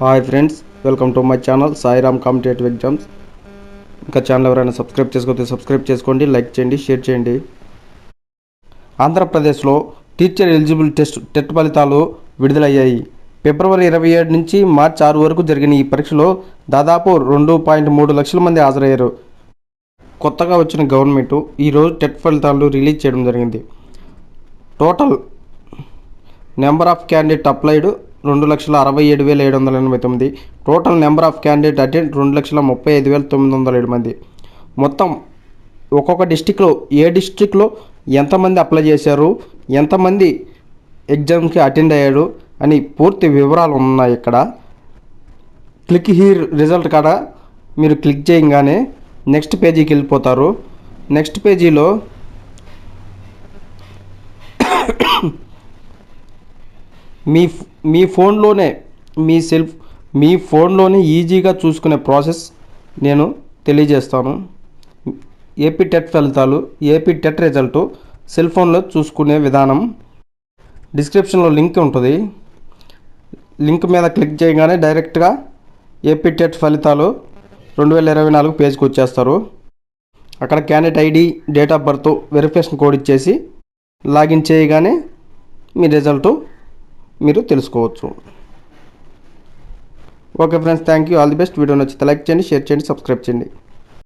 Hi friends welcome to my channel Sairam competitive exams. ఇంకా channel ఎవరైనా subscribe చేసుకోతే subscribe చేసుకోండి లైక్ చేయండి షేర్ చేయండి. ఆంధ్రప్రదేశ్లో టీచర్ ఎలిజిబుల్ టెస్ట్ టెట్ ఫలితాలు విడుదలయ్యాయి. ఫిబ్రవరి ఇరవై ఏడు నుంచి మార్చి ఆరు వరకు జరిగిన ఈ పరీక్షలో దాదాపు రెండు పాయింట్ మూడు లక్షల మంది హాజరయ్యారు. కొత్తగా వచ్చిన గవర్నమెంట్ ఈరోజు టెట్ ఫలితాలు రిలీజ్ చేయడం జరిగింది. Total number of candidate applied రెండు లక్షల అరవై ఏడు వేల ఏడు వందల ఎనభై తొమ్మిది. Total number of candidate attend రెండు లక్షల ముప్పై ఐదు వేల తొమ్మిది వందల ఏడు మంది మొత్తం ఒక్కొక్క డిస్టిక్లో ఏ డిస్టిక్లో ఎంతమంది అప్లై చేశారు ఎంతమంది ఎగ్జామ్కి అటెండ్ అయ్యారు అని పూర్తి వివరాలు ఉన్నాయి ఇక్కడ. క్లిక్ హీర్ రిజల్ట్ కాడ మీరు క్లిక్ చేయగానే నెక్స్ట్ పేజీకి వెళ్ళిపోతారు. నెక్స్ట్ పేజీలో మీ మీ ఫోన్లోనే మీ సెల్ఫ్ మీ ఫోన్లోనే ఈజీగా చూసుకునే ప్రాసెస్ నేను తెలియజేస్తాను. ఏపీ టెట్ ఫలితాలు ఏపీ టెట్ రిజల్ట్ సెల్ ఫోన్లో చూసుకునే విధానం. డిస్క్రిప్షన్లో లింక్ ఉంటుంది. లింక్ మీద క్లిక్ చేయగానే డైరెక్ట్గా ఏపీ టెట్ ఫలితాలు రెండు వేల ఇరవై నాలుగు పేజ్కి వచ్చేస్తారు. అక్కడ candidate ID date of birth verification code ఇచ్చేసి లాగిన్ చేయగానే మీ రిజల్ట్ మీరు తెలుసుకోవచ్చు. Okay friends thank you all the best video నచ్చితే లైక్ చేయండి షేర్ చేయండి సబ్స్క్రైబ్ చేయండి.